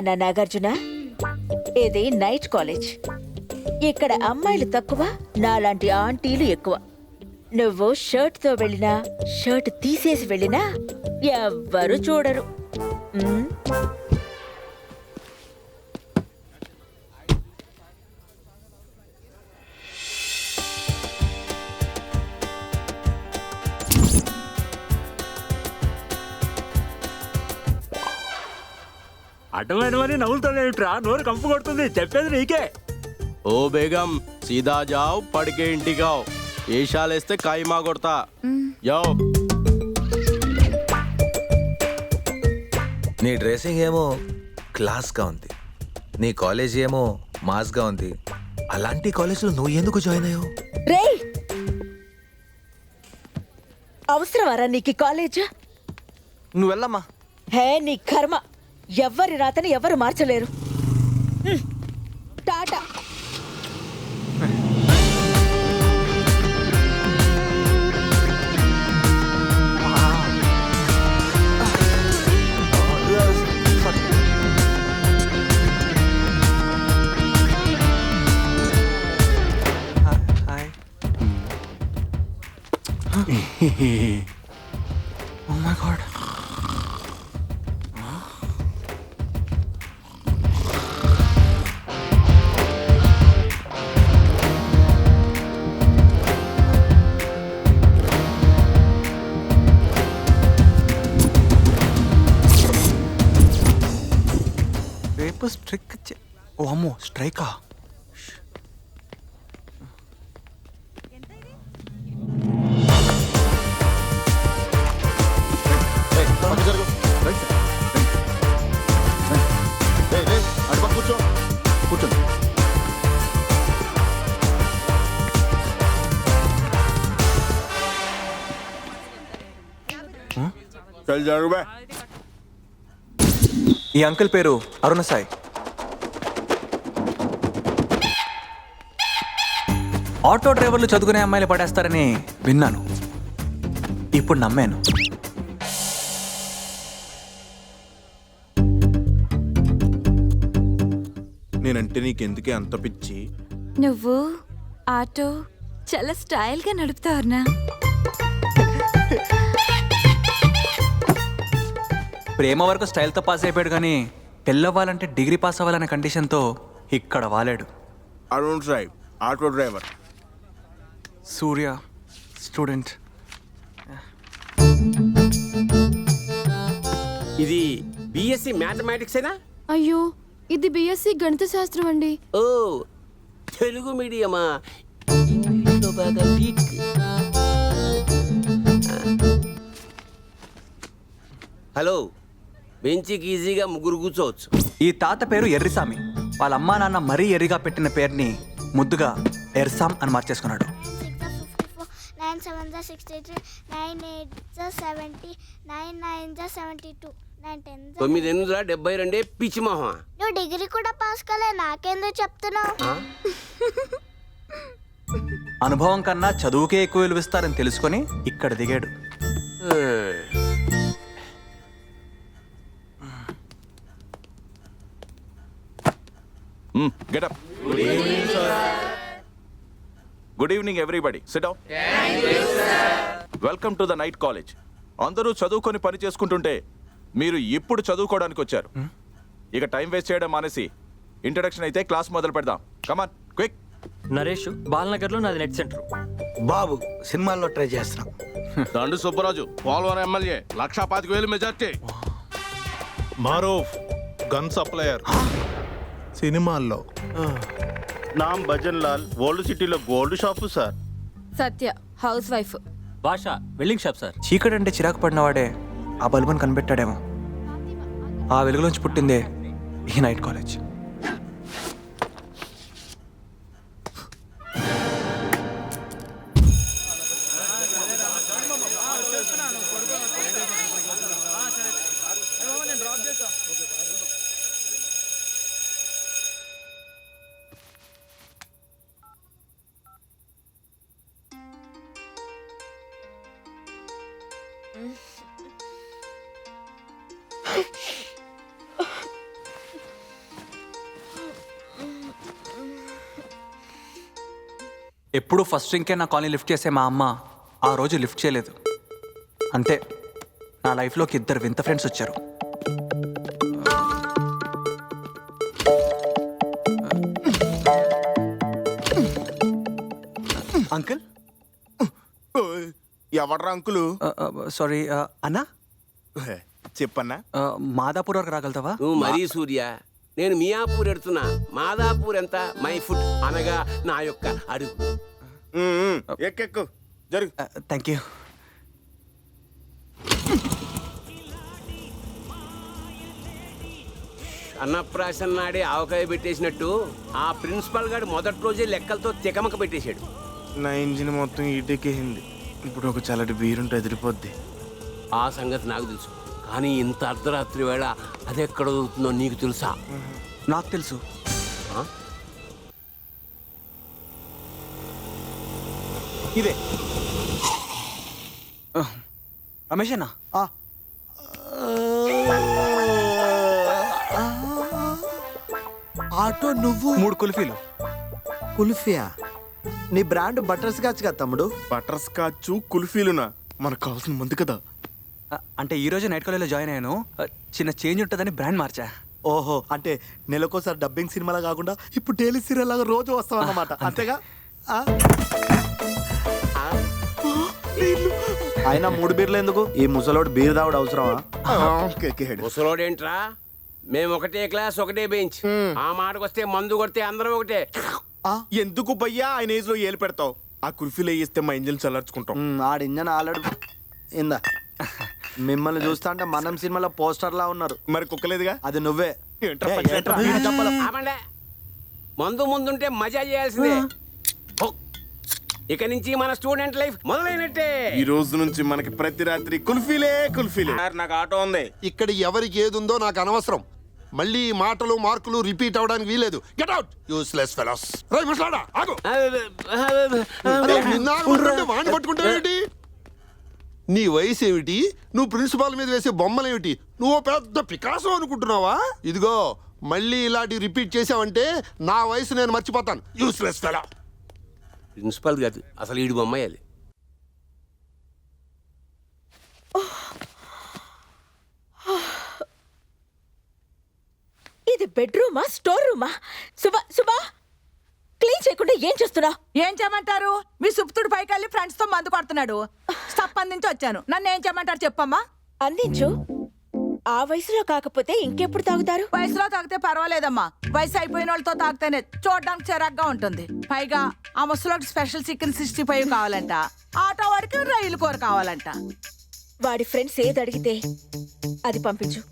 నాన్న నాగార్జున? ఇది night college. ఇక్కడ అమ్మాయిలు తక్కువ నాలాంటి ఆంటీలు ఎక్కువ. నువ్వు షర్ట్తో వెళ్ళినా షర్ట్ తీసేసి వెళ్ళినా ఎవ్వరు చూడరు. అడ్డమైనవని నవ్వులుతానేమిట్రా నోరు కంపు కొడుతుంది. చెప్పేది నీకే. ఓ బేగం సీదా జావ్ పడికే ఇంటికావ్ ఏషాలేస్తే కాయిమా కొడతా యో. నీ డ్రెస్సింగ్ ఏమో క్లాస్గా ఉంది. నీ కాలేజ్ ఏమో మాస్గా ఉంది. అలాంటి కాలేజ్లో నువ్వు ఎందుకు జాయిన్ అయ్యావు? రేయ్! అవసరమారా నీకు కాలేజ్? నువ్వు వెళ్ళమ్మా. హే నీ కర్మ. ఎవ్వరి రాతని ఎవరు మార్చలేరు. టాటా. హాయ్ ఓ మై ఓ అమ్మో స్ట్రైకా? కూర్చో కూర్చోండి ఈ అంకుల్ పేరు అరుణ సాయి. ఆటో డ్రైవర్లు చదువుకునే అమ్మాయిలు పడేస్తారని విన్నాను. ఇప్పుడు నమ్మాను. నేనంటే నీకెందుకే అంత పిచ్చి? నువ్వు ఆటో చాలా స్టైల్గా నడుపుతావునా ప్రేమ వరకు స్టైల్తో పాస్ అయిపోయాడు కానీ పెళ్ళవ్వాలంటే డిగ్రీ పాస్ అవ్వాలనే కండిషన్తో ఇక్కడ వాలాడు. Arun auto driver Surya student. ఇది బిఎస్సి మ్యాథమెటిక్స్ ఏనా? అయ్యో ఇది బిఎస్సి గణిత శాస్త్రం అండి. ఓ తెలుగు మీడియమా? ఇంగ్లీష్లో బాగా వీక్. హలో బెంచికి ఈజీగా ముగ్గురు కూర్చోవచ్చు. ఈ తాత పేరు ఎర్రిసామి. వాళ్ళ అమ్మా నాన్న మరీ ఎర్రిగా పెట్టిన పేరుని ముద్దుగా ఎర్సామ్ అని మార్చేసుకున్నాడు. సెవెన్ జా సిక్స్టీ త్రీ నైన్ ఎయిట్ జా సెవెంటీ నైన్ నైన్ జా సెవెంటీ టూ నైన్ టెన్ జా తొమ్మిది ఎనిమిదిలా డెబ్బై రెండే పిచ్చి మొహం నువ్వు డిగ్రీ కూడా పాస్ కాలే నాకెందుకు చెప్తున్నావు? అనుభవం కన్నా చదువుకే ఎక్కువ విలువిస్తారని తెలుసుకొని ఇక్కడ దిగాడు. Getup. Good evening everybody sit welcome to the night college అందరూ చదువుకొని పని చేసుకుంటుంటే మీరు ఇప్పుడు చదువుకోవడానికి వచ్చారు. ఇక టైం వేస్ట్ చేయడం మానేసి ఇంట్రడక్షన్ అయితే క్లాస్ మొదలు పెడదాం. కమాన్ క్విక్ నరేష్ బాలనగర్లో నాది నెట్ సెంటర్. బాబు సినిమాల్లో ట్రై చేస్తున్నాం. దండు సుబ్బరాజు పోలవరం ఎమ్మెల్యే లక్షా పాతిక వేలు మెజార్టీ. Maroof gun supplier. సినిమాల్లో. నామ్ భజన్ లాల్ ఓల్డ్ సిటీలో gold shop sir. Satya housewife. Basha welding shop sir. చీకటి అంటే చిరాకు పడినవాడే ఆ బల్బుని కనిపెట్టాడేమో. ఆ వెలుగులోంచి పుట్టిందే ఈ నైట్ కాలేజ్. ఎప్పుడు ఫస్ట్ ఇంకే నా కాలనీ లిఫ్ట్ చేసే మా అమ్మ ఆ రోజు లిఫ్ట్ చేయలేదు. అంతే నా లైఫ్లోకి ఇద్దరు వింత ఫ్రెండ్స్ వచ్చారు. అంకుల్? ఎవడ్రా అంకులు? సారీ అన్నా? చెప్పన్నా. మాదాపూర్ వరకు రాగలుగుతావా? నువ్వు మరీ సూర్య. నేను మియాపూర్ ఎడుతున్నా. మాదాపూర్ ఎంత? మై ఫుడ్ అనగా నా యొక్క అడుగు. ఎక్కెక్కు. జరుగు. థ్యాంక్ యూ అన్నప్రాసన నాడే ఆవకాయ పెట్టేసినట్టు ఆ ప్రిన్సిపల్ గారు మొదటి రోజే లెక్కలతో తికమక పెట్టేశాడు. నా ఇంజిన్ మొత్తం ఈటెక్కేసింది. ఇప్పుడు ఒక చల్లటి బీరుంటే ఎదిరిపోద్ది. ఆ సంగతి నాకు తెలుసు. కానీ ఇంత అర్ధరాత్రి వేళ అది ఎక్కడ దొరుకుతుందో నీకు తెలుసా? నాకు తెలుసు. ఆ? ఇదే రమేష్ అన్న? ఆటో నువ్వు? మూడు కుల్ఫీలు. కుల్ఫియా? నీ బ్రాండ్ బటర్ స్కాచ్ కదా తమ్ముడు? బటర్ స్కాచ్ కుల్ఫీలునా? మనకు కావాల్సిన మంది కదా. అంటే ఈ రోజు నైట్ కాలేజ్లో జాయిన్ అయ్యాను. చిన్న చేంజ్ ఉంటుందని బ్రాండ్ మార్చా. ఓహో అంటే నెలకోసారి డబ్బింగ్ సినిమాలా కాకుండా ఇప్పుడు డైలీ సీరియల్ లాగా రోజు వస్తావు అన్నమాట అంతేగా? ఆ? అయినా మూడు బీర్లు ఎందుకు? ఈ ముసలోడు బీర్ తాగుడు అవసరమా? ఎక్కేసాడు ముసలోడేంట్రా? మేము ఒకటే క్లాస్ ఒకటే బెంచ్. ఆ మాటకు వస్తే మందు కొడితే అందరం ఒకటే. ఎందుకు భయ్యా ఆయన ఏజ్లో ఏలు పెడతావు? ఆ కుల్ఫీలు వేయిస్తే మా ఇంజిన్ చల్లార్చుకుంటాం. ఉమ్, ఆడి ఇంజన్ ఆల్రెడీ ఇందా. మిమ్మల్ని చూస్తా అంటే మనం సినిమాలో పోస్టర్ లా ఉన్నారు. మరి కుక్కలేదుగా? అది నువ్వే. ఏంట్రా ఆపండే. మందు ముందుంటే మజా చేయాల్సిందే. ఇక నుంచి మన స్టూడెంట్ లైఫ్ మొదలైనట్టే. ఈ రోజు నుంచి మనకి ప్రతి రాత్రి కుల్ఫీలే కుల్ఫీలే. సార్, నాకు ఆటో ఉంది. ఇక్కడ ఎవరికి ఏది ఉందో నాకు అనవసరం. మళ్ళీ ఈ మాటలు మార్కులు రిపీట్ అవడానికి వీలేదు గెట్ అవుట్ యూస్లెస్ ఫెలోస్ రై ముసలాడా ఆగు. అరే, నిన్న ఆగమంటుంటే వాణ్ణి నీ వయసు ఏమిటి? నువ్వు ప్రిన్సిపాల్ మీద వేసే బొమ్మలేమిటి నువ్వు ఓ పెద్ద పికాసో అనుకుంటున్నావా? ఇదిగో మళ్ళీ ఇలాంటి రిపీట్ చేసావంటే నా వయసు నేను మర్చిపోతాను. యూస్లెస్ ఫెలో ప్రిన్సిపల్ కాదు అసలు ఈడు బొమ్మాయాలి బెడ్రూమా స్టోర్ రూమా సుబా సుబా క్లీన్ చేయకుండా ఏం చేస్తున్నా ఏం చేయమంటారు? మీ సుప్తుడు పైకి వెళ్ళి ఫ్రెండ్స్తో మందు కొడుతున్నాడు. స్టప్ నుంచి వచ్చాను. నన్ను ఏం చేయమంటారు చెప్పమ్మా? అందించు. ఆ వయసులో కాకపోతే ఇంకెప్పుడు తాగుతారు? వయసులో తాగితే పర్వాలేదమ్మా. వయసు అయిపోయిన వాళ్ళతో తాగితేనే చూడడానికి చిరాగ్గా ఉంటుంది. పైగా ఆ ముసలోకి స్పెషల్ చికెన్ సిక్స్టీ ఫైవ్ కావాలంట. ఆటో వాడికి రైలు కూర కావాలంట. వాడి ఫ్రెండ్స్ ఏది అడిగితే అది పంపించు.